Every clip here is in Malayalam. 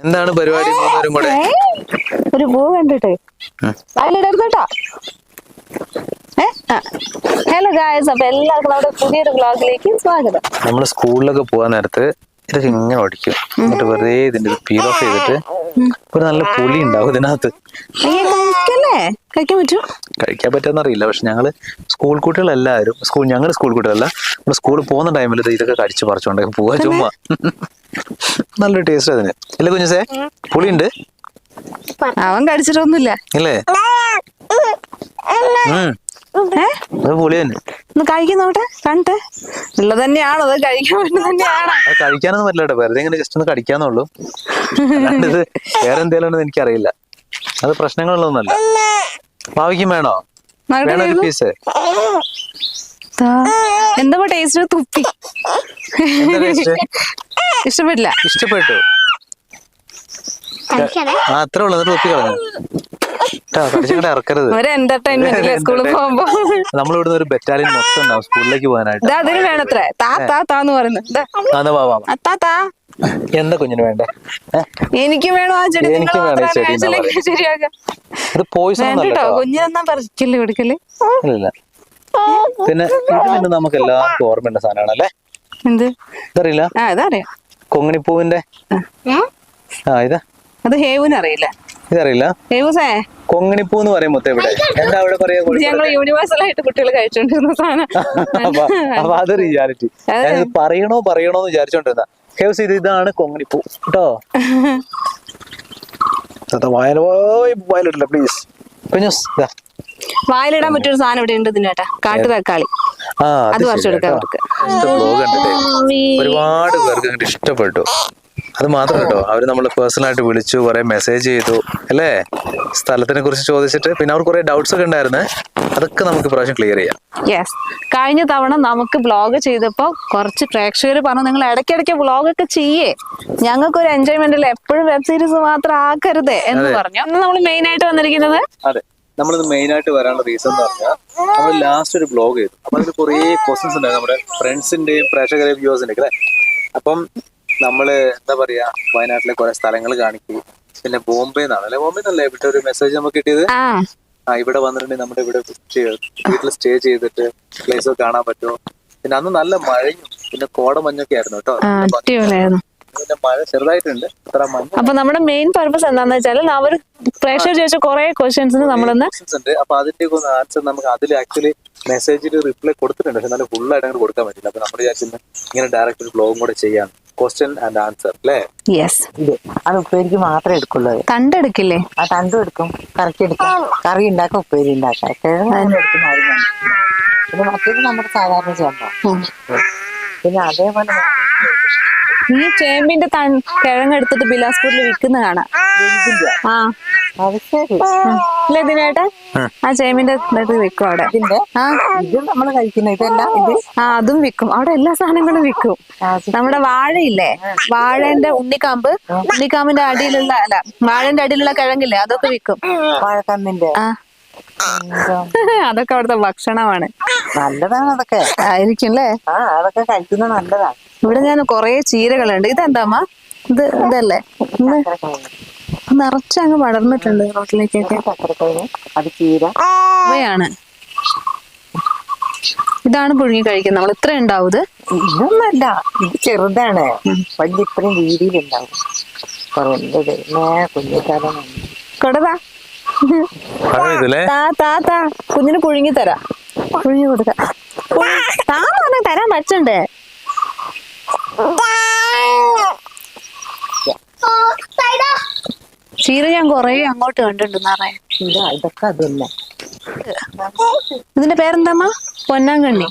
എന്താണ് പരിപാടി മൂന്നുപേരും കൂടെ? ഒരു പൂ കണ്ടിട്ട്. ഉം. ഹലോ ഗായസ് അപ്പൊ എല്ലാവർക്കും നമ്മുടെ പുതിയൊരു ബ്ലോഗിലേക്ക് സ്വാഗതം. നമ്മൾ സ്കൂളിലൊക്കെ പോകാൻ നേരത്ത് ഇതൊക്കെ ഇങ്ങനെ ഓടിക്കും എന്നിട്ട് വെറുതെ ഇതിന്റെ പീൽ ഓഫ് ചെയ്തിട്ട് ഒരു നല്ല പുളി ഉണ്ടാവും ഇതിനകത്ത്. കഴിക്കാൻ പറ്റും? കഴിക്കാൻ പറ്റുമെന്ന് അറിയില്ല. പക്ഷെ ഞങ്ങൾ സ്കൂൾ കുട്ടികളെല്ലാവരും സ്കൂൾ ഞങ്ങളുടെ സ്കൂൾ കുട്ടികളല്ല നമ്മൾ സ്കൂളിൽ പോകുന്ന ടൈമിൽ ഇതൊക്കെ കടിച്ചു പറിച്ചോണ്ടേ പോവാ ചുമ്മാ. നല്ലൊരു ടേസ്റ്റ് അതിന്. അല്ലേ കുഞ്ഞുസേ? പുളിയുണ്ട്? അവൻ കടിച്ചിട്ടൊന്നുമില്ല. ഇല്ലേ? ഒന്ന് കഴിക്കുന്നോട്ടെ? കണ്ടേ. തന്നെയാണോ? അത് കഴിക്കാൻ വേണ്ടി തന്നെയാണോ? കഴിക്കാനൊന്നും പറ്റില്ല വെറുതെ ഇങ്ങനെ ജസ്റ്റ് ഒന്ന് കടിക്കാന്നുള്ളൂ. ഇത് വേറെ എന്തെങ്കിലും എനിക്കറിയില്ല. അത് പ്രശ്നങ്ങളൊന്നുമല്ല ഭാവിക്കും വേണോ? വേണോ ഒരു പീസ് ദാ, എന്താ ടേസ്റ്റ് തുപ്പി? എന്താ ഇഷ്ടപ്പെട്ടില്ല ഇഷ്ടപ്പെട്ടു. ആ അത്രേ ഉള്ളൂ. തുപ്പി കളഞ്ഞു. ഒരു എന്റർടൈൻമെന്റ് സ്കൂളിൽ പോകുമ്പോ? നമ്മളിവിടുന്ന് ഒരു ബറ്റാലിയൻ മൊത്തം ഉണ്ടാവും സ്കൂളിലേക്ക് പോകാനായിട്ട്. അതിന് വേണത്രേ താ താ താന്ന് പറയുന്നു ദാ, വാ, വാ, വാ. ആ, താ താ. എന്താ കുഞ്ഞിന് വേണ്ടേ? ഏ? എനിക്ക് വേണോ ആ ചെടി. നിങ്ങൾ എനിക്കും വേണം ഈ മാത്രം ചെടി എന്നാ കഴിച്ചില്ലെങ്കിൽ ശരിയാക്കാം. ഇത് പോയിസൺ വേണ്ട കേട്ടോ കേട്ടോ. കുഞ്ഞിനെന്നാ പറിക്കൽ കൊടുക്കൽ? ഇല്ല. പിന്നെ ഇത് പിന്നെ നമുക്ക് എല്ലാവർക്കും ഓർമ്മയുള്ള സാധനമാണ് അല്ലേ എന്ത്? ഇതറിയില്ല? ആ കൊങ്ങിണിപ്പൂവിന്റെ ആ. ഇതാ? അത് ഹേവുന് അറിയില്ല. ഇതറിയില്ല? ഹേവുസേ? കൊങ്ങിണിപ്പൂ എന്ന് പറയും മൊത്തം ഇവിടെ. എന്താ അവിടെ പറയാ ഞങ്ങൾ യൂണിവേഴ്സൽ ആയിട്ട് കുട്ടികൾ കഴിച്ചോണ്ടിരുന്ന സാധനം. അപ്പൊ അത്. റിയാലിറ്റി. പറയണോ പറയണോ എന്ന് വിചാരിച്ചോണ്ടിരുന്ന. ഹേവ് ഇത് ഇതാണ് കൊങ്ങിണിപ്പൂ കേട്ടോ? വയലോ വയലിട്ടില്ല പ്ലീസ് കുഞ്ഞുസ് ഇതാ. വായിലിടാൻ പറ്റിയൊരു സാധനം ഇവിടെ ഉണ്ട് ഇതിനേട്ടാ കാട്ടു. തക്കാളി. ആ അത് പറിച്ചു കൊടുക്കാം അവർക്ക്. ബ്ലോഗ് ഒരുപാട് പേർക്ക് അങ്ങോട്ട് ഇഷ്ടപ്പെട്ടു. അത് മാത്രം കേട്ടോ. അവർ നമ്മൾ പേഴ്സണൽ ആയിട്ട് വിളിച്ചു കുറെ മെസ്സേജ് ചെയ്തു അല്ലേ? സ്ഥലത്തിനെ കുറിച്ച് ചോദിച്ചിട്ട് പിന്നെ അവർ കുറെ ഡൗട്ട്സ് ഒക്കെ ഉണ്ടായിരുന്നേ. അതൊക്കെ നമുക്ക് പ്രാവശ്യം ക്ലിയർ ചെയ്യാം. യെസ് കഴിഞ്ഞ തവണ നമുക്ക് ബ്ലോഗ് ചെയ്തപ്പോ കുറച്ച് പ്രേക്ഷകർ പറഞ്ഞു നിങ്ങൾ ഇടയ്ക്കിടയ്ക്ക് വ്ളോഗ് ഒക്കെ ചെയ്യേ. ഞങ്ങൾക്ക് ഒരു എൻജോയ്മെന്റ് എപ്പോഴും വെബ് സീരീസ് മാത്രം ആക്കരുത് എന്ന് പറഞ്ഞു. നമ്മൾ മെയിൻ ആയിട്ട് വന്നിരിക്കുന്നത് മെയിൻ ആയിട്ട് വരാനുള്ള റീസൺ എന്ന് പറഞ്ഞാൽ നമ്മൾ ലാസ്റ്റ് ഒരു ബ്ലോഗ് ചെയ്തു. അപ്പൊ അതിൽ കുറേ ക്വസ്റ്റ്യൻസ് ഉണ്ടായിരുന്നു. നമ്മുടെ ഫ്രണ്ട്സിന്റെയും പ്രേക്ഷകരെയും വ്യൂവേഴ്സിന്റെ അല്ലേ? അപ്പം നമ്മൾ എന്താ പറയാ വയനാട്ടിലെ കുറെ സ്ഥലങ്ങൾ കാണിക്കും പിന്നെ ബോംബെ നിന്നാണ് അല്ലെ ബോംബെ നിന്നല്ലേ ഇവിടെ ഒരു മെസ്സേജ് നമുക്ക് കിട്ടിയത്? ആ. ഇവിടെ വന്നിട്ടുണ്ടെങ്കിൽ നമ്മുടെ ഇവിടെ വീട്ടിൽ സ്റ്റേ ചെയ്തിട്ട് പ്ലേസ് ഒക്കെ കാണാൻ പറ്റുമോ? പിന്നെ അന്ന് നല്ല മഴയും പിന്നെ കോടമഞ്ഞൊക്കെ ആയിരുന്നു കേട്ടോ. പിന്നെ മഴ ചെറുതായിട്ടുണ്ട്. അത്ര മഞ്ഞ അപ്പൊ നമ്മുടെ മെയിൻ പർപ്പസ് എന്താന്ന് വെച്ചാൽ അവർ പ്രേക്ഷകർ ചോദിച്ച കുറെ ക്വസ്റ്റ്യൻസിന് നമ്മളൊന്ന് questions ഉണ്ട്. അപ്പൊ അതിന്റെ ഒക്കെ ഒന്ന് ആൻസർ നമുക്ക് അതിൽ ആക്ച്വലി മെസ്സേജിൽ റിപ്ലൈ കൊടുത്തിട്ടുണ്ട്. പക്ഷെ ഫുൾ ആയിട്ട് അങ്ങനെ കൊടുക്കാൻ പറ്റില്ല. അപ്പൊ നമ്മൾ വിചാരിച്ചിരുന്നു ഇങ്ങനെ ഡയറക്റ്റ് ഒരു ബ്ലോഗും കൂടെ ചെയ്യാം. ക്വസ്റ്റ്യൻ ആൻഡ് ആൻസർ അല്ലേ? യെസ് ഇത് അത് ഉപ്പേരിക്ക് മാത്രമേ എടുക്കുള്ളൂ. അത്. കണ്ടെടുക്കില്ലേ ആ തണ്ടും എടുക്കും. കറക്കി എടുക്കാം. കറി ഉണ്ടാക്കാം ഉപ്പേരി ഉണ്ടാക്കാം. കിഴങ്ങ് അങ്ങനെ എടുക്കുന്ന ആരും കണ്ടിട്ടില്ല. പിന്നെ മറ്റേത് നമ്മുടെ സാധാരണ ചേമ്പ. പിന്നെ അതേപോലെ ഈ ചേമ്പിന്റെ തൺ കിഴങ്ങെടുത്തിട്ട് ബിലാസ്പൂരിൽ വിൽക്കുന്ന കാണാം. ആ. അത് ഇല്ല ഇതിനേട്ടാ ആ. ചേമ്പിന്റെ വിൽക്കും അവിടെ. ആ. ഇത് നമ്മൾ കഴിക്കുന്ന ഇതല്ല ഇത്? ആ അതും വിൽക്കും. അവിടെ എല്ലാ സാധനങ്ങളും വിൽക്കും. നമ്മുടെ വാഴയില്ലേ? വാഴന്റെ ഉണ്ണിക്കാമ്പ്. ഉണ്ണിക്കാമ്പിന്റെ അടിയിലുള്ള അല്ല വാഴന്റെ അടിയിലുള്ള കിഴങ്ങില്ലേ? അതൊക്കെ വിൽക്കും. വാഴക്കാമ്പിന്റെ ആ. അതൊക്കെ അവിടുത്തെ ഭക്ഷണമാണ്. നല്ലതാണ് അതൊക്കെ. ആയിരിക്കും അല്ലേ ആ അതൊക്കെ കഴിക്കുന്നത് നല്ലതാണ് ഇവിടെ ഞാൻ കൊറേ ചീരകളുണ്ട്. ഇതെന്താമ്മ? ഇത് ഇതല്ലേ? ഇത് നിറച്ചങ്ങ് വളർന്നിട്ടുണ്ട് റോട്ടിലേക്കൊക്കെ. അവയാണ് അത് ചീര. ഇവയാണ്. ഇതാണ് പുഴുങ്ങി കഴിക്കുന്നത്. നമ്മൾ ഇത്ര ഉണ്ടാവും ഇത്? ഇതൊന്നല്ല ഇത് ചെറുതാണ്. വലിയ ഇത്രയും രീതിയിലുണ്ടാവും. കുറവുണ്ട് കുഞ്ഞിക്കാലം കൊടതാ. താ താ താ. കുഞ്ഞിന് പുഴുങ്ങി തരാം. പുഴുങ്ങി കൊടുക്കാം. പറഞ്ഞാൽ തരാൻ പറ്റണ്ടേ ചീര ഞാൻ കൊറേ അങ്ങോട്ട് കണ്ടിട്ടുണ്ട് നിറയെ ഇതാ ഇതൊക്കെ അതല്ല. ഇതിന്റെ പേരെന്താമ്മ? പൊന്നാങ്കണ്ണി.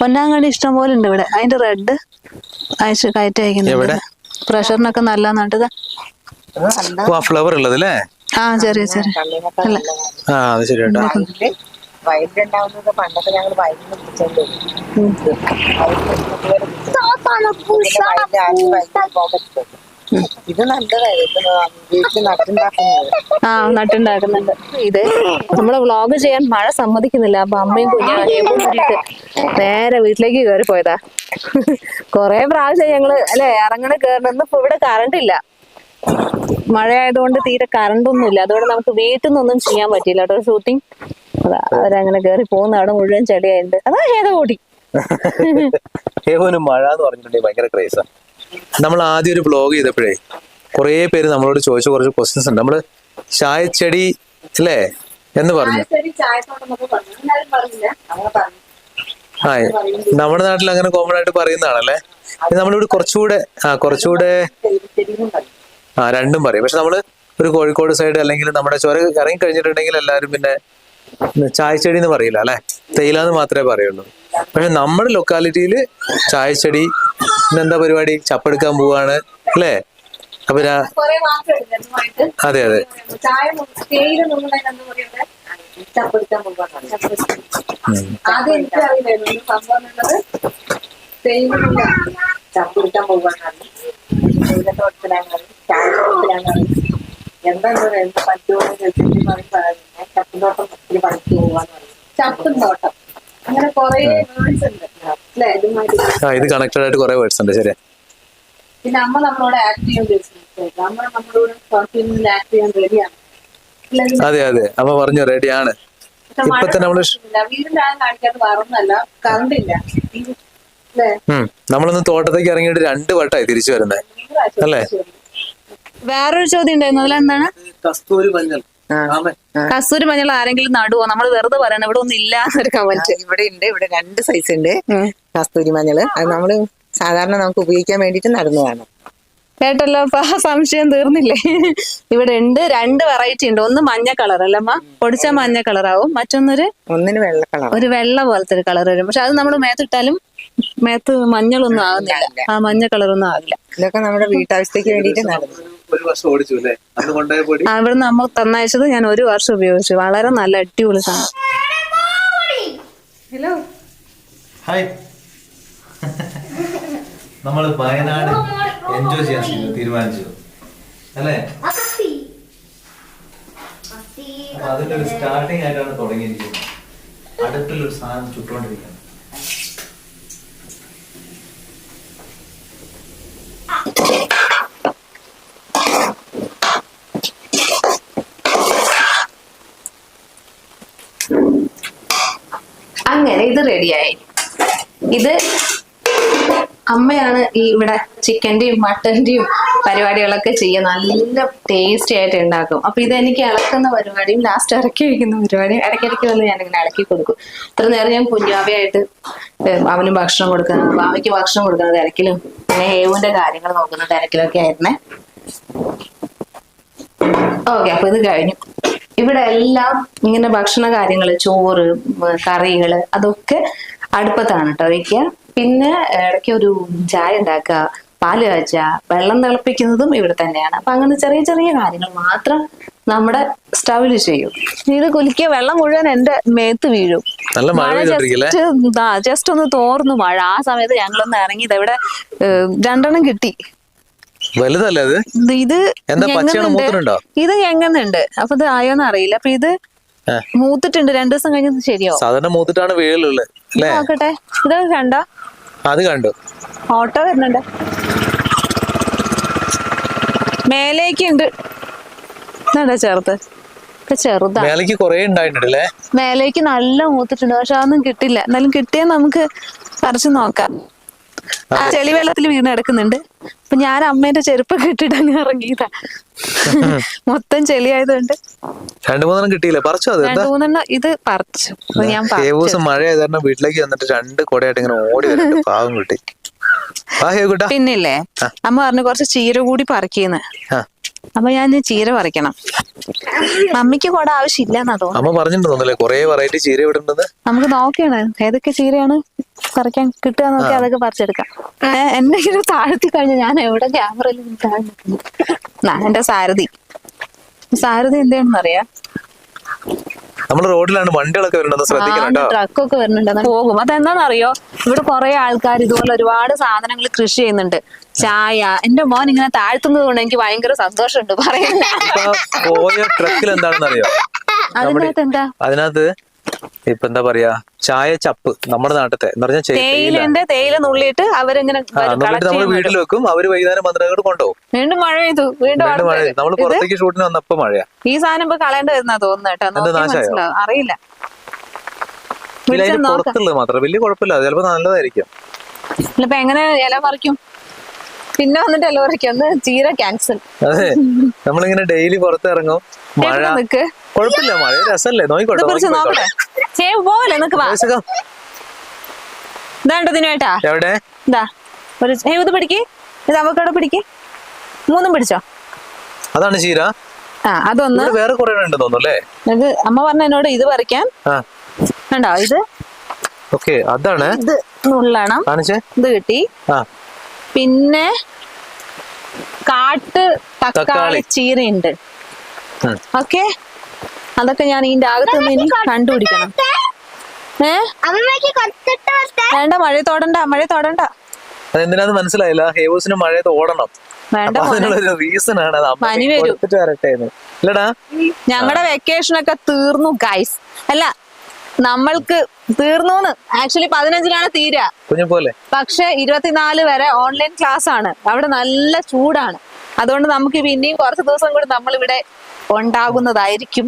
പൊന്നാങ്കണ്ണി. ഇഷ്ടം പോലെ ഉണ്ട് ഇവിടെ. അതിന്റെ റെഡ് അയച്ച് കയറ്റി അയക്കുന്നുണ്ട്. പ്രഷറിനൊക്കെ നല്ലതാ ഫ്ലവർ ഉള്ളത് അല്ലേ ആ ചെറിയ ചെറിയ. ആ അത് ശരി കേട്ടോ. പണ്ടൊക്കെ ഞങ്ങൾ പിടിച്ചോണ്ട്. ഇത് ആ നട്ടുണ്ടാക്കുന്നുണ്ട്. ഇത് നമ്മൾ വ്ളോഗ് ചെയ്യാൻ മഴ സമ്മതിക്കുന്നില്ല. അപ്പൊ അമ്മയും കുഞ്ഞാനും കൂടിയിട്ട് നേരെ വീട്ടിലേക്ക് കയറി പോയതാ. കൊറേ പ്രാവശ്യം ഞങ്ങൾ അല്ലെ ഇറങ്ങണ കേറണെന്ന് ഇപ്പൊ ഇവിടെ കറണ്ട് ഇല്ല. മഴയായതുകൊണ്ട് തീരെ കറണ്ട് ഒന്നും ഇല്ല അതുകൊണ്ട് നമുക്ക് വീട്ടിൽ നിന്നൊന്നും ചെയ്യാൻ പറ്റില്ല കേട്ടോ. ഷൂട്ടിംഗ് അതാ അവരങ്ങനെ കയറി പോകുന്നതാണ് മുഴുവൻ ചെടിയായിട്ട് അതാ ഏതോ ഓടി ഹേവന് മഴ എന്ന് പറഞ്ഞിട്ടുണ്ടെങ്കിൽ ഭയങ്കര ക്രേസാ നമ്മൾ ആദ്യം ഒരു ബ്ലോഗ് ചെയ്തപ്പോഴേ കുറേ പേര് നമ്മളോട് ചോദിച്ച കുറച്ച് ക്വസ്റ്റ്യൻസ് ഉണ്ട്. നമ്മൾ ചായച്ചെടി അല്ലേ? എന്ന് പറഞ്ഞു. ആ നമ്മുടെ നാട്ടിൽ അങ്ങനെ കോമൺ ആയിട്ട് പറയുന്നതാണല്ലേ നമ്മളിവിടെ കുറച്ചുകൂടെ ആ കുറച്ചുകൂടെ രണ്ടും പറയും. പക്ഷെ നമ്മൾ ഒരു കോഴിക്കോട് സൈഡ് അല്ലെങ്കിൽ നമ്മുടെ ചുര ഇറങ്ങി കഴിഞ്ഞിട്ടുണ്ടെങ്കിൽ എല്ലാവരും പിന്നെ ചായച്ചെടി എന്ന് പറയില്ല അല്ലെ? തേയില എന്ന് മാത്രമേ പറയുള്ളൂ. പക്ഷെ നമ്മുടെ ലൊക്കാലിറ്റിയിൽ ചായച്ചെടി എന്താ പരിപാടി? ചപ്പെടുക്കാൻ പോവാണ് അല്ലേ? അപ്പൊ അതെ അതെ. ആദ്യം എനിക്ക് അറിയില്ലായിരുന്നു സംഭവം എന്നുള്ളത് തേയില ചപ്പിടിക്കാൻ പോകാനാണ് തേയിലത്തോട്ടത്തിലാണ് ചായത്തോട്ടത്തിലാണ് എന്താണെന്ന് എന്ത് പറ്റുമോ എന്ന് പറയുമ്പോൾ ചപ്പിൻതോട്ടം ഒത്തിരി പണിക്ക് പോകാന്ന് പറയും ചപ്പും തോട്ടം അങ്ങനെ കുറെ വേർഡ്സ് ഉണ്ട്. അല്ലെ? ഇതുമായിട്ട് ആ ഇത് കണക്റ്റഡ് ആയിട്ട് കുറെ വേർഡ്സ് ഉണ്ട്. ശരി പിന്നെ അമ്മ നമ്മളോട് ആക്ട് ചെയ്യാൻ ഉദ്ദേശിക്കുന്നത്. അമ്മ നമ്മളോട് ഫിലിമിൽ ആക്ട് ചെയ്യാൻ റെഡിയാണ് അതെ അതെ. അമ്മ പറഞ്ഞു റെഡിയാണ് ഇപ്പൊ തന്നെ നമ്മൾ ഷ്- വീടിന്റെ ആ കാണിക്കാത്ത നമ്മളൊന്ന് തോട്ടത്തേക്ക് ഇറങ്ങിയിട്ട് രണ്ട് വട്ടമായി തിരിച്ചു വരുന്നത് അല്ലേ? വേറൊരു ചോദ്യം ഉണ്ടായിരുന്നു. അതിലെന്താണ് കസ്തൂരി മഞ്ഞൾ. കസ്തൂരി മഞ്ഞൾ ആരെങ്കിലും നടുവോ? നമ്മൾ വെറുതെ പറയണം. ഇവിടെ ഒന്നും ഇല്ല എന്നൊരു കമന്റ് ഇവിടെ ഉണ്ട്. ഇവിടെ രണ്ട് സൈസ് ഉണ്ട്. കസ്തൂരി മഞ്ഞൾ അത് നമ്മൾ സാധാരണ നമുക്ക് ഉപയോഗിക്കാൻ വേണ്ടിട്ട് നടന്നതാണ്. കേട്ടല്ലോ അപ്പൊ ആ സംശയം തീർന്നില്ലേ? ഇവിടെ ഉണ്ട് രണ്ട് വെറൈറ്റി ഉണ്ട്. ഒന്ന് മഞ്ഞ കളർ അല്ലമ്മ? പൊടിച്ച മഞ്ഞ കളറാവും മറ്റൊന്നൊരു ഒന്നിന് വെള്ള കളർ ഒരു വെള്ള പോലത്തെ ഒരു കളർ വരും. പക്ഷെ അത് നമ്മൾ മേത്തിട്ടാലും മേത്ത് മഞ്ഞളൊന്നും ആവുന്നില്ല. ആ മഞ്ഞ കളറൊന്നും ആവില്ല. ഇതൊക്കെ നമ്മുടെ വീട്ടാവശ്യത്തേക്ക് വേണ്ടിട്ട് നടന്നു. അവിടെ നമ്മൾ തന്നയച്ചത് ഞാൻ ഒരു വർഷം ഉപയോഗിച്ചു. വളരെ നല്ല അടിപൊളി സാധനം. ഹലോ. ഹായ് നമ്മൾ വയനാട് എൻജോയ് ചെയ്യാൻ തീരുമാനിച്ചു. അല്ലേ? അപ്പൊ അതിന്റെ ഒരു സ്റ്റാർട്ടിങ് ആയിട്ടാണ് തുടങ്ങിയിരിക്കുന്നത്. ഒരു സാധനം ചുട്ടുകൊണ്ടിരിക്കുന്നത് അങ്ങനെ ഇത് റെഡിയായി ഇത് അമ്മയാണ് ഈ ഇവിടെ ചിക്കന്റെയും മട്ടന്റെയും പരിപാടികളൊക്കെ ചെയ്യുക. നല്ല ടേസ്റ്റി ആയിട്ട് ഉണ്ടാക്കും. അപ്പൊ ഇതെനിക്ക് ഇളക്കുന്ന പരിപാടിയും ലാസ്റ്റ് ഇറക്കി വയ്ക്കുന്ന പരിപാടിയും ഇടയ്ക്കിടയ്ക്ക് വന്ന് ഞാൻ ഇങ്ങനെ ഇളക്കി കൊടുക്കും. ഇത്ര നേരം ഞാൻ കുഞ്ഞാവയായിട്ട് അവനും ഭക്ഷണം കൊടുക്കുന്നത് ബാവയ്ക്ക് ഭക്ഷണം കൊടുക്കുന്നത് തിരക്കിലും പിന്നെ ഹേവുവിന്റെ കാര്യങ്ങൾ നോക്കുന്ന തിരക്കിലൊക്കെ ആയിരുന്നേ. ഓക്കെ അപ്പൊ ഇത് കഴിഞ്ഞു. ഇവിടെ എല്ലാം ഇങ്ങനെ ഭക്ഷണ കാര്യങ്ങൾ ചോറ് കറികൾ അതൊക്കെ അടുപ്പത്താണ് കേട്ടോ വെക്കുക പിന്നെ ഇടയ്ക്ക് ഒരു ചായ ഉണ്ടാക്കുക പാൽ കാച്ചുക വെള്ളം തിളപ്പിക്കുന്നതും ഇവിടെ തന്നെയാണ്. അപ്പൊ അങ്ങനെ ചെറിയ ചെറിയ കാര്യങ്ങൾ മാത്രം നമ്മുടെ സ്റ്റവിൽ ചെയ്യും. ഇത് കുലിക്കിയ വെള്ളം മുഴുവൻ എന്റെ മേത്ത് വീഴും. നല്ല മഴ ജസ്റ്റ് ഒന്ന് തോർന്നു മഴ. ആ സമയത്ത് ഞങ്ങളൊന്ന് ഇറങ്ങിയത് ഇവിടെ രണ്ടെണ്ണം കിട്ടി. വലുതല്ലേ ഇത് ഇത് എന്താ പച്ചയാണോ? ഞെങ്ങുന്നുണ്ട്. ഇത് അപ്പൊ ഇത് ആയോന്ന് അറിയില്ല അപ്പൊ ഇത്. മൂത്തിട്ടുണ്ട്. രണ്ടു ദിവസം കഴിഞ്ഞ ശരിയോ സാധാരണ മൂത്തിട്ടാണ് വീഴലുള്ളത് അല്ലേ? നോക്കട്ടെ. ഇത് കണ്ടോ? അത് കണ്ടു. ഓട്ടോ വരുന്നുണ്ട്. മേലേക്ക് ഉണ്ട് എന്താ ചേർത്ത് കുറെ മേലേക്ക് നല്ല മൂത്തിട്ടുണ്ട്. പക്ഷെ അതൊന്നും കിട്ടില്ല. എന്നാലും കിട്ടിയാൽ നമുക്ക് പറിച്ചു നോക്കാം. ആ ചെളി വെള്ളത്തിൽ വീണ് കിടക്കുന്നുണ്ട്. അപ്പൊ ഞാൻ അമ്മേന്റെ ചെരുപ്പൊക്കെ ഇട്ടിട്ട് അങ്ങ് ഇറങ്ങിയതാ. മൊത്തം ചെളിയായതുകൊണ്ട്. രണ്ടു മൂന്നെണ്ണം കിട്ടിയില്ല? പറിച്ചു അത്? രണ്ടു മൂന്നെണ്ണം ഇത് പറിച്ചു. ഞാൻ ദിവസം മഴ ആയത് കാരണം വീട്ടിലേക്ക് വന്നിട്ട് രണ്ട് കൊടയായിട്ട് ഇങ്ങനെ ഓടി വരുന്നുണ്ട് പാവം കുട്ടി. പിന്നില്ലേ? അമ്മ പറഞ്ഞു കുറച്ച് ചീര കൂടി പറിക്കുന്നു. അപ്പൊ ഞാൻ ചീര പറിക്കണം. മമ്മിക്ക് കൂടെ ആവശ്യമില്ലെന്നോ തോന്നുന്നു അമ്മ പറഞ്ഞിട്ടുണ്ട് കൊറേ വെറൈറ്റി ചീര ഇവിടെ ഉണ്ടെന്ന്. നമുക്ക് നോക്കിയാണ്. ഏതൊക്കെ ചീരയാണ് പറിക്കാൻ കിട്ടുക നോക്കി അതൊക്കെ പറിച്ചെടുക്കാം. എന്നെ ഇങ്ങനെ താഴ്ത്തി കഴിഞ്ഞു ഞാൻ എവിടെ ക്യാമറയിൽ താഴ്ന്നു എന്റെ സാരഥി. സാരഥി എന്താണെന്ന് അറിയാം നമ്മൾ റോഡിലാണ് വണ്ടികളൊക്കെ വരണ്ടെന്ന് ശ്രദ്ധിക്കണം കേട്ടോ. ട്രക്കൊക്കെ വരുന്നുണ്ട് പോകും. അതെന്താണെന്നറിയോ? ഇവിടെ കുറെ ആൾക്കാർ ഇതുപോലെ ഒരുപാട് സാധനങ്ങൾ കൃഷി ചെയ്യുന്നുണ്ട്. ചായ. എന്റെ മോൻ ഇങ്ങനെ താഴ്ത്തുന്നത് കൊണ്ട് എനിക്ക് ഭയങ്കര സന്തോഷമുണ്ട്. പറയാൻ പോയ ട്രക്കിൽ എന്താണെന്നറിയോ? അതിനകത്ത് എന്താ? അതിനകത്ത് ഇപ്പൊ എന്താ പറയാ ചായ ചപ്പ് നമ്മുടെ നാട്ടിലത്തെ എന്ന് പറഞ്ഞാൽ ചെ- തേയില നുള്ളിയിട്ട് അവരിങ്ങനെ നമ്മൾ വീട്ടിൽ വെക്കും അവർ വൈകുന്നേരം പന്ത്രണ്ട് കൊണ്ടുപോകും വീണ്ടും മഴ പെയ്തു വീണ്ടും മഴ നമ്മൾ പുറത്തേക്ക് ഷൂട്ടിന് വന്നപ്പോ മഴയാ. ഈ സാധനം ഇപ്പൊ കളയേണ്ടി വരുന്ന തോന്നുന്നു അറിയില്ല. പുറത്തുള്ളത് മാത്രം. വലിയ കുഴപ്പമില്ല ചിലപ്പോ നല്ലതായിരിക്കും. ഇപ്പൊ എങ്ങനെ ഇല പറിക്കും? പിന്നെ വന്നിട്ട് ഇല പറിക്കും ഒന്ന് ചീര ക്യാൻസൽ അതെ നമ്മളിങ്ങനെ ഡെയിലി പുറത്തിറങ്ങും മഴ കുഴപ്പമില്ല മഴ രസല്ലേ നോക്കട്ടെ. എവിടെ? ഇതാ. ഒരു ഹേ ഇത് പിടിക്ക്. ഇത് അവക്കടെ പിടിക്ക്. മൂന്നും പിടിച്ചോ? അതാണ് ചീര. ആ അതൊന്ന്. വേറെ കുറെ ഉണ്ട് തോന്നുന്നു അല്ലേ? ഇത് അമ്മ പറഞ്ഞ എന്നോട് ഇത് പറിക്കാൻ. കണ്ടോ ഇത്? ഓക്കെ അതാണ്. ഇത് നുള്ളണം. ഇത് കിട്ടി. പിന്നെ കാട്ട് തക്കാളി. ചീരയുണ്ട്. ഓക്കെ? അതൊക്കെ ഞാൻ ഇതിന്റെ അകത്ത് നിന്ന് ഇനി കണ്ടുപിടിക്കണം. ഏ? വേണ്ട മഴ തോടണ്ട മഴ തോടണ്ട അതെന്തിനാന്ന് മനസ്സിലായില്ല? ഹേവോസിന് മഴയത്ത് തോടണം ഞങ്ങളുടെ വെക്കേഷൻ ഒക്കെ തീർന്നു ഗൈസ് അല്ല നമ്മൾക്ക് തീർന്നു ആക്ച്വലി പതിനഞ്ചിനാണ് തീരുക കുഞ്ഞു പോലെ പക്ഷെ ഇരുപത്തിനാല് വരെ ഓൺലൈൻ ക്ലാസ് ആണ്. അവിടെ നല്ല ചൂടാണ്. അതുകൊണ്ട് നമുക്ക് പിന്നെയും കുറച്ച് ദിവസം കൂടി നമ്മൾ ഇവിടെ ഉണ്ടാകുന്നതായിരിക്കും.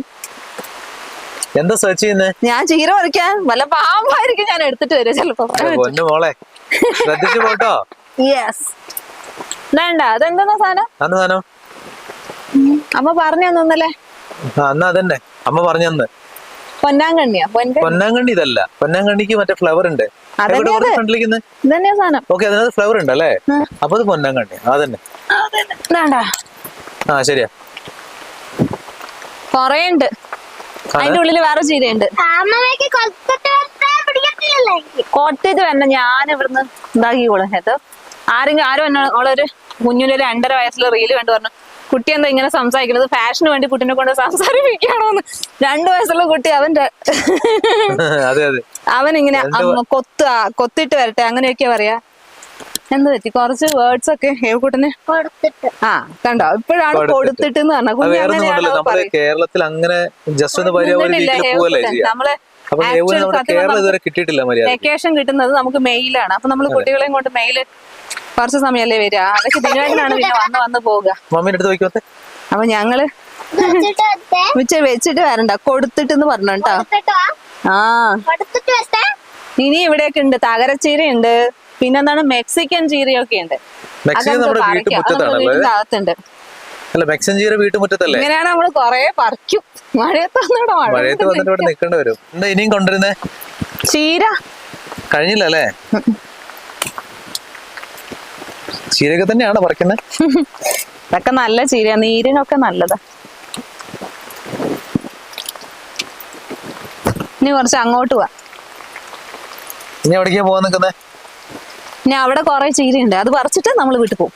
എന്താ സെർച്ച് ചെയ്യുന്നേ? ഞാൻ ചീര പറിക്കാൻ വല്ല പാമ്പായിരിക്കും ഞാൻ എടുത്തിട്ട് വരിക ചിലപ്പോ. പൊന്നു മോളെ. ശ്രദ്ധിച്ചു പോട്ടോ? യെസ് വേണ്ട അതെന്താ സാധനം? അമ്മ പറഞ്ഞു തന്നല്ലേ? അന്ന് അതന്നെ. അമ്മ പൊന്നാങ്കണ്ണിയാ പൊൻകണ്ണി. പൊന്നാങ്കണ്ണി ഇതല്ല. പൊന്നാങ്കണ്ണിക്ക് മറ്റേ ഫ്ലവർ ഉണ്ട്. ഓക്കെ അതിനകത്ത് ഫ്ലവർ ഉണ്ട് അല്ലേ അപ്പൊ അത് പൊന്നാങ്കണ്ണി. അതന്നെ. ആ ശരിയാ. കൊറേ ഉണ്ട്. അതിന്റെ ഉള്ളിൽ വേറെ ചീരയുണ്ട് കോട്ടയത്ത് വേണ്ട ഞാൻ ഇവിടുന്ന് ഇതാക്കി കൊടുക്കത് ആരെങ്കിലും ആരും എന്നോട് അവളൊരു കുഞ്ഞിന് ഒരു രണ്ടര വയസ്സിലെ റീൽ കണ്ടു പറഞ്ഞു കുട്ടി എന്താ ഇങ്ങനെ സംസാരിക്കുന്നത് ഫാഷന് വേണ്ടി കുട്ടിനെ കൊണ്ട് സംസാരിപ്പിക്കണോന്ന് രണ്ടു വയസ്സുള്ള കുട്ടി അവന്റെ അതെ അതെ. അവൻ ഇങ്ങനെ അമ്മ കൊത്ത് കൊത്തിട്ട് വരട്ടെ അങ്ങനെയൊക്കെയാ പറയാ. എന്ത് പറ്റി? കുറച്ച് വേർഡ്സ് ഒക്കെ ഏവക്കൂട്ടന് കൊടുത്തിട്ട്. ആ കണ്ടോ? ഇപ്പോഴാണ് കൊടുത്തിട്ട്. എന്ന് പറഞ്ഞ അത് കുഞ്ഞു വേറെ ഒന്നും കൊണ്ടല്ലോ അങ്ങനെയാണോ നമ്മൾ പറയും കേരളത്തിൽ അങ്ങനെ ജസ്റ്റ് ഒന്ന് നമ്മൾ വെക്കേഷൻ കിട്ടുന്നത് നമുക്ക് മെയിലാണ് അപ്പൊ നമ്മൾ കുട്ടികളെയും കൊണ്ട് മെയിൽ കുറച്ച് സമയമല്ലേ വരിക? അതൊക്കെ ദിനവേട്ടനാണ് പിന്നെ വന്ന് വന്ന് പോവുക. അപ്പൊ ഞങ്ങൾ ഉച്ച വെച്ചിട്ട് വരണ്ട. കൊടുത്തിട്ട്? പറഞ്ഞു കേട്ടോ കൊടുത്തിട്ട് ആ ഇനി ഇവിടെയൊക്കെ ഉണ്ട്. തകരച്ചീര ഉണ്ട് പിന്നെന്താണ് മെക്സിക്കൻ ചീരയൊക്കെ ഉണ്ട് അകത്തുണ്ട് അല്ല? മെക്സിക്കൻ ചീര വീട്ടുമുറ്റത്തല്ലേ? ഇങ്ങനെയാണ് നമ്മൾ കൊറേ പറിക്കും. മഴയത്ത് വന്നിവിടെ മഴ മഴയത്ത് വന്നിട്ട് ഇവിടെ നിൽക്കേണ്ടി വരും. എന്താ ഇനിയും കൊണ്ടുവരുന്നേ? ചീര. കഴിഞ്ഞില്ല അല്ലേ? ചീരയൊക്കെ തന്നെയാണ് പറിക്കുന്നത് ഇതൊക്കെ നല്ല ചീര നീരിനൊക്കെ നല്ലതാ. ഇനി കുറച്ച് അങ്ങോട്ട് പോവാ ഇനി എവിടേക്കാ പോകാൻ നിൽക്കുന്നേ? ഇനി അവിടെ കുറെ ചീരയുണ്ട്. അത് പറിച്ചിട്ട് നമ്മൾ വിട്ടു പോകും.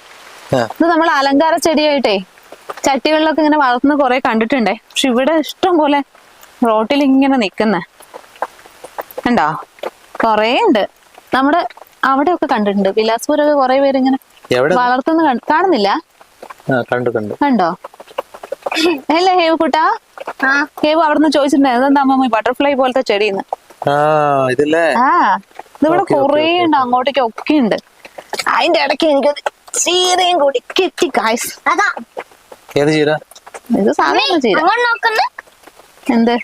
ഇത് നമ്മൾ അലങ്കാര ചെടിയായിട്ടേ ചട്ടികളിലൊക്കെ ഇങ്ങനെ വളർത്തുന്ന കുറെ കണ്ടിട്ടുണ്ടേ. പക്ഷെ ഇവിടെ ഇഷ്ടം പോലെ റോട്ടിൽ ഇങ്ങനെ നിക്കുന്ന. ഉണ്ടോ കൊറേ ഉണ്ട്. നമ്മുടെ അവിടെയൊക്കെ കണ്ടിട്ടുണ്ട്. വിലാസ്പൂരൊക്കെ കുറെ പേര് ഇങ്ങനെ എവിടെ? വളർത്തുന്ന കാണുന്നില്ല? ആ കണ്ടു കണ്ടു. കണ്ടോ? അല്ലേ ഹേവ് കുട്ടാ? ഹേവ് അവിടുന്ന് ചോദിച്ചിട്ടുണ്ടായിരുന്നു. എന്താ അമ്മ ബട്ടർഫ്ലൈ പോലത്തെ ചെടിന്ന് ആ. ഇതില്ലേ കുറേ ഇതിവിടെ കൊറേ ഉണ്ട് അങ്ങോട്ടേക്ക് ഒക്കെ ഉണ്ട്. അതിന്റെ ഇടയ്ക്ക് എനിക്ക് ചീരയും കൂടി. കിട്ടി കായ്സ് അതാ. ഏത് ചീര ഇത് സാധാരണ ചീര അങ്ങോട്ട് നോക്കുന്നു. എന്ത്?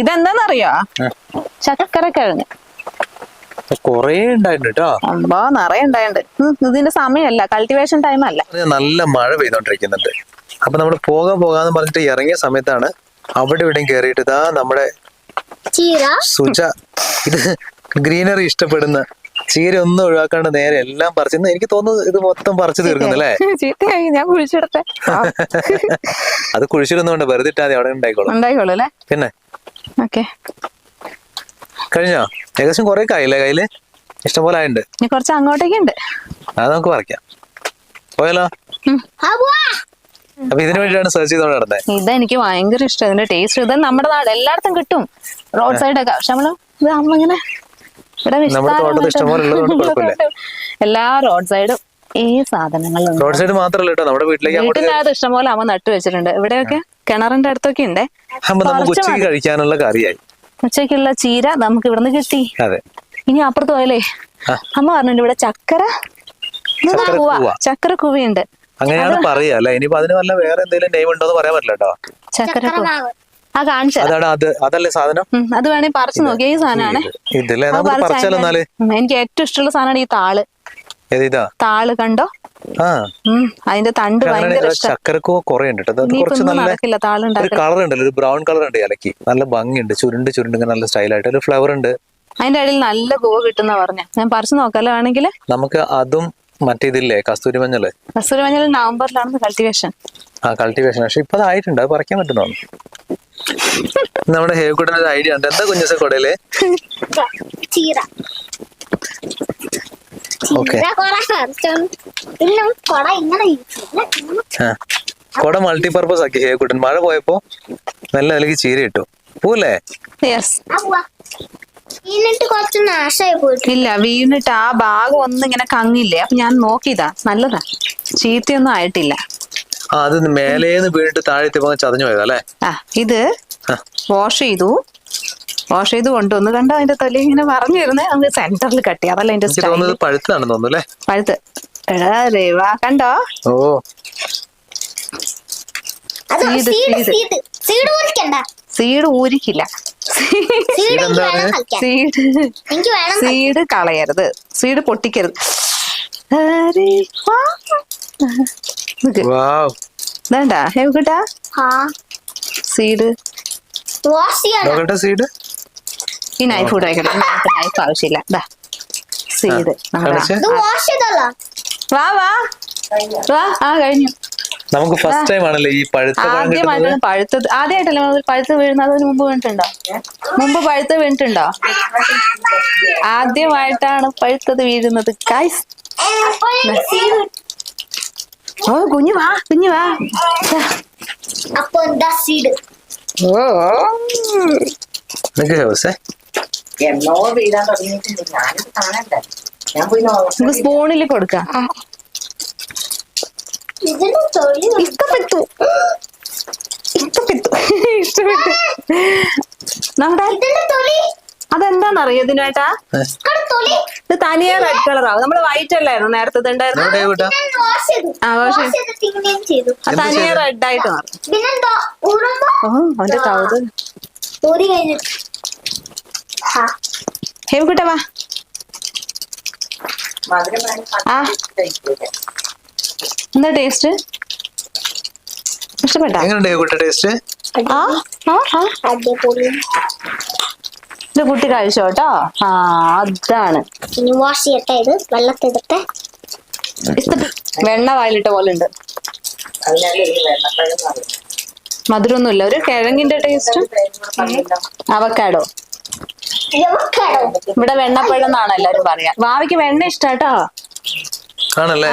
ഇതെന്താന്നറിയോ? ചക്കരക്കിഴങ്ങ് കൊറേ ഉണ്ടായിട്ടോ അമ്പോ നിറയെ ഉണ്ടായിട്ടുണ്ട് ഇതിന്റെ സമയമല്ല കൾട്ടിവേഷൻ ടൈം അല്ല. നല്ല മഴ പെയ്തോണ്ടിരിക്കുന്നുണ്ട്. അപ്പൊ നമ്മൾ പോകാൻ പോകാന്ന് പറഞ്ഞിട്ട് ഇറങ്ങിയ സമയത്താണ് അവിടെ ഇവിടെയും കേറിയിട്ട് ഇതാ നമ്മുടെ സുജ. ഇത് ഗ്രീനറി ഇഷ്ടപ്പെടുന്ന ചീര ഒന്നും ഒഴിവാക്കാണ്ട് നേരെ എല്ലാം പറിച്ചു എനിക്ക് തോന്നുന്നു ഇത് മൊത്തം പറിച്ചു തീർക്കുന്നല്ലേ ചീത്തയായി. ഞാൻ കുഴിച്ചെടുത്തെ അത് കുഴിച്ചിരുന്നോണ്ട് വെറുതെ ഇട്ടാതെ അവിടെ ഉണ്ടായിക്കോളും. ഉണ്ടായിക്കോളൂ അല്ലേ? പിന്നെ? ഓക്കെ. കഴിഞ്ഞോ? ഏകദേശം കുറെ കായില്ലേ കയ്യിൽ? ഇഷ്ടംപോലെ ആയിണ്ട്. കുറച്ച് അങ്ങോട്ടേക്ക് ഉണ്ട് അത് നമുക്ക് പറിക്കാം. പോയാലോ? അപ്പൊ ഇതിനു വേണ്ടിയാണ് സെർച്ച് ചെയ്തോണ്ട് നടന്നത് ഇതെനിക്ക് ഭയങ്കര ഇഷ്ടം. ഇതിന്റെ ടേസ്റ്റ് ഇത് നമ്മുടെ നാട് എല്ലായിടത്തും കിട്ടും. റോഡ് സൈഡ് ഒക്കെ. പക്ഷെ നമ്മൾ ഇത് അമ്മ എല്ലാ റോഡ് സൈഡും ഈ സാധനങ്ങളുണ്ട്. റോഡ് സൈഡ് മാത്രമല്ല കേട്ടോ നമ്മുടെ വീട്ടിലേക്ക് അങ്ങോട്ട് വീട്ടിനകത്ത് ഇഷ്ടംപോലെ അമ്മ നട്ടു വെച്ചിട്ടുണ്ട്. ഇവിടെയൊക്കെ കിണറിന്റെ അടുത്തൊക്കെ ഉണ്ട്. ഉച്ചയ്ക്ക് കഴിക്കാനുള്ള കറിയായി. ഉച്ചയ്ക്കുള്ള ചീര നമുക്ക് ഇവിടുന്ന് കിട്ടി. അതെ. ഇനി അപ്പുറത്ത് പോയല്ലേ അമ്മ പറഞ്ഞു ഇവിടെ ചക്കര ചക്കര കുവിയുണ്ട് കൂവ. അങ്ങനെയാണ് പറയാ അല്ലെ? ഇനിയിപ്പോ അതിന് വല്ല വേറെ എന്തെങ്കിലും നെയിം ഉണ്ടോ എന്ന് പറയാൻ പറ്റില്ല കേട്ടോ. ചക്കര ആ കാണിച്ചു അതല്ലേ സാധനം? അത് വേണേ പറിച്ചു നോക്കിയ ഈ സാധനമാണ്. എനിക്ക് ഏറ്റവും ഇഷ്ടമുള്ള സാധനമാണ് ഈ താൾ. താൾ കണ്ടോ? അതിന്റെ തണ്ട് ഭയങ്കര ചക്കരക്കോ കുറെ ഉണ്ട് കുറച്ച് നല്ല ഒരു കളർ ഉണ്ടല്ലോ. ഒരു ബ്രൗൺ കളർ ഉണ്ട് ഇലക്ക് നല്ല ഭംഗിയുണ്ട്. ചുരുണ്ട് ചുരുണ്ട് നല്ല സ്റ്റൈലായിട്ട് ഒരു ഫ്ലവർ ഉണ്ട്. അതിന്റെ ഇടയിൽ നല്ല കൂവ കിട്ടുന്ന പറഞ്ഞ. ഞാൻ പറിച്ചു നോക്കാലോ ആണെങ്കിൽ നമുക്ക് അതും മറ്റേതില്ലേ? കസ്തൂരി മഞ്ഞൾ കസ്തൂരി മഞ്ഞൾ നവംബറിലാണ് കൾട്ടിവേഷൻ ആ കൾട്ടിവേഷൻ പക്ഷെ ഇപ്പൊ അതായിട്ടുണ്ട് അത് പറിക്കാൻ പറ്റുന്നോ? നമ്മുടെ ഹേവ്കുട്ടന്റെ ഒരു ഐഡിയ ഉണ്ട്. എന്താ കുഞ്ഞുസ കൊടയിൽ? ചീര. കൊട മൾട്ടിപർപ്പസ് ആക്കി ഹേവ്കുട്ടൻ മഴ പോയപ്പോ നല്ല നിലയ്ക്ക് ചീര ഇട്ടു. പോലെ കുറച്ച് നാശമായി പോയിട്ട്. ഇല്ല വീണിട്ട് ആ ഭാഗം ഒന്നും ഇങ്ങനെ കങ്ങില്ലേ? അപ്പൊ ഞാൻ നോക്കിയതാ. നല്ലതാ. ചീത്തയൊന്നും ആയിട്ടില്ല. ആ അത് മേലേന്ന് വീണിട്ട് താഴെത്തി എത്തിയപ്പോ ചതഞ്ഞു പോയതാ അല്ലേ ആ ഇത് വാഷ് ചെയ്തു. വാഷ് ചെയ്ത് കൊണ്ടുവന്ന് കണ്ടോ അതിന്റെ തൊലി ഇങ്ങനെ പറഞ്ഞു വരുന്നേ നമുക്ക് സെന്ററിൽ കട്ടി. അതല്ല തോന്നുന്നത് പഴുത്താണെന്ന് തോന്നുന്നു അല്ലേ? പഴുത്ത്. എടാ രേവാ കണ്ടോ? ഓ. Seed, seed seed. Seed. Seed seed ഊരിക്കില്ല. Seed seed. കളയരുത്. സീഡ് പൊട്ടിക്കരുത്. വാവ്. ഇതാണ്ടാ സീഡ്. സീഡ്? ഈ നൈഫ് കൂടെ വെക്കണം നൈഫ് ആവശ്യമില്ല. ദാ. സീഡ്. വാ വാ. വാ ആ കഴിഞ്ഞു. നമുക്ക് ഫസ്റ്റ് ടൈം ആണല്ലേ ഈ പഴുത്ത പഴം ആദ്യമായിട്ടാണ് പഴുത്തത്. ആദ്യമായിട്ടല്ലേ നമ്മൾ പഴുത്ത് വീഴുന്നതിന് മുമ്പ് വീണിട്ടുണ്ടോ? മുമ്പ് പഴുത്ത് വീണിട്ടുണ്ടോ? ആദ്യമായിട്ടാണ് പഴുത്തത് വീഴുന്നത്. ഗൈസ് സീഡ് ഓ കുഞ്ഞു വാ കുഞ്ഞു വാ ദാ. അപ്പൊ എന്താ സീഡ് ഓ എന്നോ വീഴാൻ തുടങ്ങിയിട്ടുണ്ട് കാണണ്ടേ ഞാൻ പോയി നോക്കാം നമുക്ക് സ്പൂണിൽ കൊടുക്കാം ഇതിന് ഇഷ്ടപ്പെട്ടു ഇഷ്ടപ്പെട്ടു ഇഷ്ടപ്പെട്ടു നമ്മുടെ തൊലി അതെന്താന്നറിയോ ഇതിനായിട്ടാ തൊലി. ഇത് തനിയെ റെഡ് കളർ ആവും. നമ്മൾ വൈറ്റ് അല്ലായിരുന്നു? നേരത്തെ ഇത് ഉണ്ടായിരുന്നു? എവിടെ കൂട്ടാ? വാഷ് ചെയ്തു. ആ, വാഷ് ചെയ്തിട്ട് ഇങ്ങനെയും ചെയ്തു. അത് തനിയെ റെഡ് ആയിട്ട് മാറും. അവന്റെ വാ. ആ. എന്താ ടേസ്റ്റ്? ഇഷ്ടപ്പെട്ട? ടേസ്റ്റ്? ആ ആ ആ. അടിപൊളി. ഇത് കുട്ടി കഴിച്ചോ കേട്ടോ? ആ അതാണ്. ഇനി വാഷ് ചെയ്യട്ടെ ഇത്? വെള്ളത്തിടട്ടെ വെണ്ണ വായിലിട്ട പോലെ ഉണ്ട്. മധുരമൊന്നുമില്ല. ഒരു കിഴങ്ങിന്റെ ടേസ്റ്റും അവക്കാടോ. ഇവിടെ വെണ്ണപ്പഴം എന്നാണ് എല്ലാരും പറയാ. വാവിക്ക് വെണ്ണ ഇഷ്ടാട്ടോ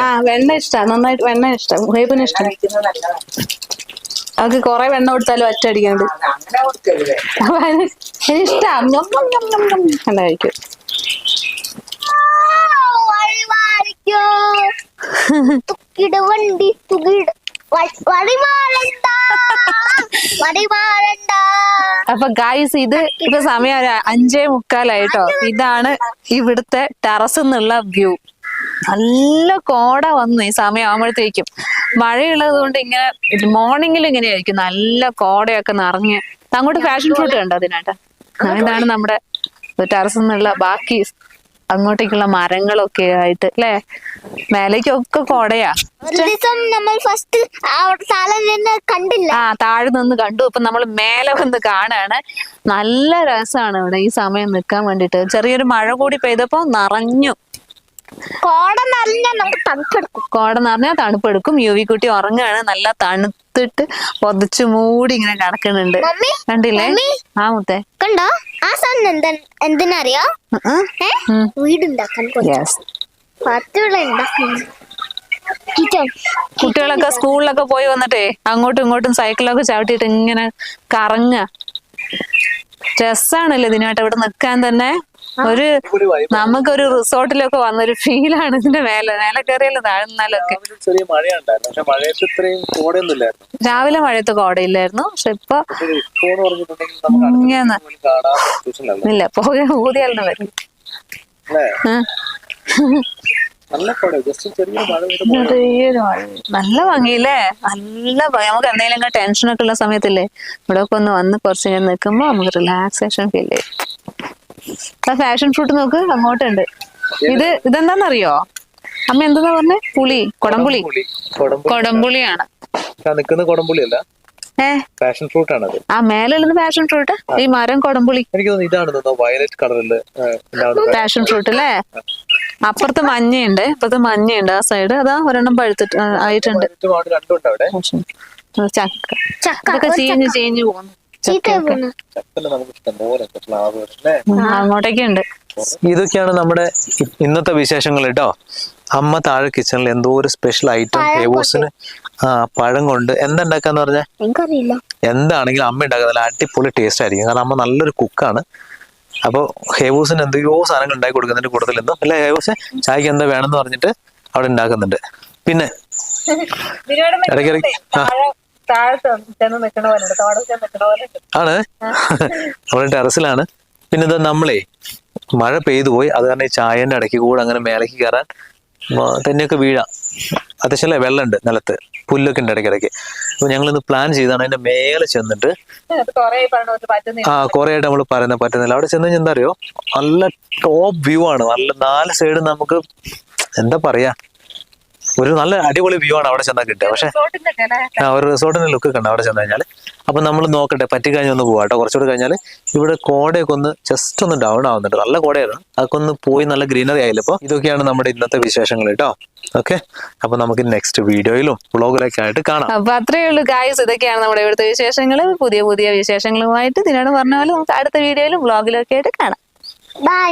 ആ വെണ്ണ ഇഷ്ടാ. നന്നായിട്ട് വെണ്ണ ഇഷ്ടം. ഹേബിന് ഇഷ്ടം. അവർക്ക് കൊറേ വെണ്ണ കൊടുത്താലും ഒറ്റ അടിക്കാണ്ട് അങ്ങനെ ഇഷ്ടാ കഴിക്കും വണ്ടി അപ്പൊ ഗായ്സ് ഇത് ഇപ്പൊ സമയം ഒരു അഞ്ചേ മുക്കാലായിട്ടോ. ഇതാണ് ഇവിടുത്തെ ടെറസ് എന്നുള്ള വ്യൂ. നല്ല കോട വന്നു ഈ സമയം ആകുമ്പോഴത്തേക്കും മഴയുള്ളത് കൊണ്ട് ഇങ്ങനെ മോർണിംഗിൽ ഇങ്ങനെയായിരിക്കും നല്ല കോടയൊക്കെ നിറഞ്ഞ്. അങ്ങോട്ട് ഫാഷൻ ഫ്രൂട്ട് കണ്ടോ അതിനായിട്ട്? ഇതാണ് നമ്മുടെ ടെറസിൽ നിന്നുള്ള ബാക്കി അങ്ങോട്ടേക്കുള്ള മരങ്ങളൊക്കെ ആയിട്ട് അല്ലേ? മേലേക്കൊക്കെ കോടയാ. ദിവസം നമ്മൾ ഫസ്റ്റ് സ്ഥലം നിന്ന് കണ്ടില്ല. ആ താഴെ നിന്ന് കണ്ടു. ഇപ്പൊ നമ്മൾ മേലെ വന്ന് കാണാണ്. നല്ല രസമാണ് ഇവിടെ ഈ സമയം നിൽക്കാൻ വേണ്ടിട്ട് ചെറിയൊരു മഴ കൂടി പെയ്തപ്പോ നിറഞ്ഞു. കോട നിറഞ്ഞ തണുപ്പ് തണുപ്പെടുക്കും. യു വി കുട്ടി ഉറങ്ങാണ് നല്ല തണുത്തിട്ട് പൊതിച്ചു മൂടി ഇങ്ങനെ കിടക്കുന്നുണ്ട്. കണ്ടില്ലേ? ആ മുത്തേ. കണ്ടോ? ആ സാധനം എന്താ എന്തിനറിയോ. വീടുണ്ടാക്കാൻ കുട്ടികളൊക്കെ സ്കൂളിലൊക്കെ പോയി വന്നിട്ടേ അങ്ങോട്ടും ഇങ്ങോട്ടും സൈക്കിളൊക്കെ ചവിട്ടിയിട്ട് ഇങ്ങനെ കറങ്ങ രസാണല്ലോ ഇതിനായിട്ട് ഇവിടെ നിക്കാൻ തന്നെ. ഒരു നമുക്കൊരു റിസോർട്ടിലൊക്കെ വന്നൊരു ഫീലാണ് ഇതിന്റെ മേലെ. മേലെ കയറിയല്ലോ താഴ്ന്നാലൊക്കെ. രാവിലെ ചെറിയ മഴയുണ്ടായിരുന്നു. പക്ഷെ മഴയത്ത് ഇത്രയും കോടയൊന്നും രാവിലെ മഴയത്ത് കോടയില്ലായിരുന്നു. പക്ഷെ ഇപ്പൊ ഇല്ല പോയ ഊതിയാലും വരും നല്ല. നല്ല ഭംഗിയില്ലേ? നല്ല ഭംഗി നമുക്ക് എന്തെങ്കിലും ടെൻഷനൊക്കെ ഉള്ള സമയത്തില്ലേ? ഇവിടെ ഒക്കെ ഒന്ന് വന്ന് കുറച്ച് നേരം നിൽക്കുമ്പോ നമുക്ക് റിലാക്സേഷൻ ഫീൽ ചെയ്യും. ഫാഷൻ ഫ്രൂട്ട് നോക്ക് അങ്ങോട്ടുണ്ട്. ഇത് ഇതെന്താന്നറിയോ? അമ്മ എന്തെന്നാ പറഞ്ഞേ? പുളി കൊടംപുളി. പുളി കൊടംപുളി. കൊടംപുളിയാണ്. ആ നിൽക്കുന്ന കൊടംപുളി അല്ല ഏ? പാഷൻ ഫ്രൂട്ട് ആണ് ആ മേലുള്ളത് ഫാഷൻ ഫ്രൂട്ട് ഈ മരം കൊടംപുളി. എനിക്ക് തോന്നുന്നു ഇതാണ് വയലറ്റ് കളറിൽ ഫാഷൻ ഫ്രൂട്ട് അല്ലേ? അപ്പുറത്ത് മഞ്ഞയുണ്ട്. ഇപ്പുറത്ത് മഞ്ഞയുണ്ട്. ആ സൈഡ് അതാ ഒരെണ്ണം പഴുത്തിട്ട് ആയിട്ടുണ്ട്. ചക്ക. ചക്ക. ചീഞ്ഞ് ചീഞ്ഞ് പോകുന്നു ചീത്ത വീണ് ചക്കൽ നമുക്ക് ഇഷ്ടം പോലെ ഫ്ലവർ അല്ലേ? അങ്ങോട്ടേക്ക് ഇതൊക്കെയാണ് നമ്മുടെ ഇന്നത്തെ വിശേഷങ്ങൾ കേട്ടോ. അമ്മ താഴെ കിച്ചണിൽ എന്തോ ഒരു സ്പെഷ്യൽ ഐറ്റം ഹേവൂസിന് ആ പഴം കൊണ്ട്. എന്താ ഉണ്ടാക്കാന്ന് പറഞ്ഞ? എന്താണെങ്കിലും അമ്മ ഉണ്ടാക്കുക നല്ല അടിപൊളി ടേസ്റ്റ് ആയിരിക്കും. കാരണം അമ്മ നല്ലൊരു കുക്കാണ് അപ്പോൾ ഹേവൂസിന് എന്തൊക്കെയോ സാധനങ്ങൾ ഉണ്ടാക്കി കൊടുക്കുന്നതിന്റെ കൂടുതൽ എന്തോ അല്ലെ ഹേവൂസ്? ചായക്ക് എന്താ വേണമെന്ന് പറഞ്ഞിട്ട് അവിടെ ഉണ്ടാക്കുന്നുണ്ട്. പിന്നെ ഇടയ്ക്കിടയ്ക്ക് ആ. ആണ്? നമ്മുടെ ടെറസിലാണ്. പിന്നെ ഇത് നമ്മളെ മഴ പെയ്തു പോയി. അത് കാരണം ഈ ചായന്റെ ഇടയ്ക്ക് കൂടെ അങ്ങനെ മേലേക്ക് കയറാൻ തന്നെയൊക്കെ വീഴാം. അത്യാവശ്യം അല്ലേ? വെള്ളമുണ്ട് നിലത്ത്. പുല്ലൊക്കെ ഉണ്ട് ഇടയ്ക്കിടയ്ക്ക്. അപ്പൊ ഞങ്ങൾ ഇന്ന് പ്ലാൻ ചെയ്താണ് അതിന്റെ മേലെ ചെന്നിട്ട് ആ കുറെ ആയിട്ട് നമ്മൾ പറയുന്നത് പറ്റുന്നില്ല. അവിടെ ചെന്ന് കഴിഞ്ഞാൽ എന്താ അറിയോ? നല്ല ടോപ്പ് വ്യൂ ആണ്. നല്ല നാല് സൈഡ് നമുക്ക് എന്താ പറയാ? ഒരു നല്ല അടിപൊളി വ്യൂ ആണ് അവിടെ ചെന്നാൽ കിട്ടുക. പക്ഷെ ആ ഒരു റിസോർട്ടിന്റെ ലുക്ക് കണ്ട അവിടെ ചെന്ന് കഴിഞ്ഞാൽ അപ്പൊ നമ്മൾ നോക്കട്ടെ പറ്റിക്കഴിഞ്ഞ് ഒന്ന് പോവാം കേട്ടോ. കുറച്ചുകൂടി കഴിഞ്ഞാൽ ഇവിടെ കോടയൊക്കെ ഒന്ന് ജസ്റ്റ് ഒന്ന് ഡൗൺ ആവുന്നുണ്ട്. നല്ല കോടയായിരുന്നു. അതൊക്കെ ഒന്ന് പോയി നല്ല ഗ്രീനറി ആയില്ല അപ്പോൾ ഇതൊക്കെയാണ് നമ്മുടെ ഇന്നത്തെ വിശേഷങ്ങൾ കേട്ടോ. ഓക്കെ അപ്പൊ നമുക്ക് നെക്സ്റ്റ് വീഡിയോയിലും വ്ളോഗിലൊക്കെ ആയിട്ട് കാണാം. അപ്പൊ അത്രയേ ഉള്ളൂ ഗായ്സ് ഇതൊക്കെയാണ് നമ്മുടെ ഇവിടുത്തെ വിശേഷങ്ങൾ പുതിയ പുതിയ വിശേഷങ്ങളുമായിട്ട് ഇതിനോട് പറഞ്ഞ പോലെ നമുക്ക് അടുത്ത വീഡിയോയിലും വ്ളോഗിലൊക്കെ ആയിട്ട് കാണാം. ബൈ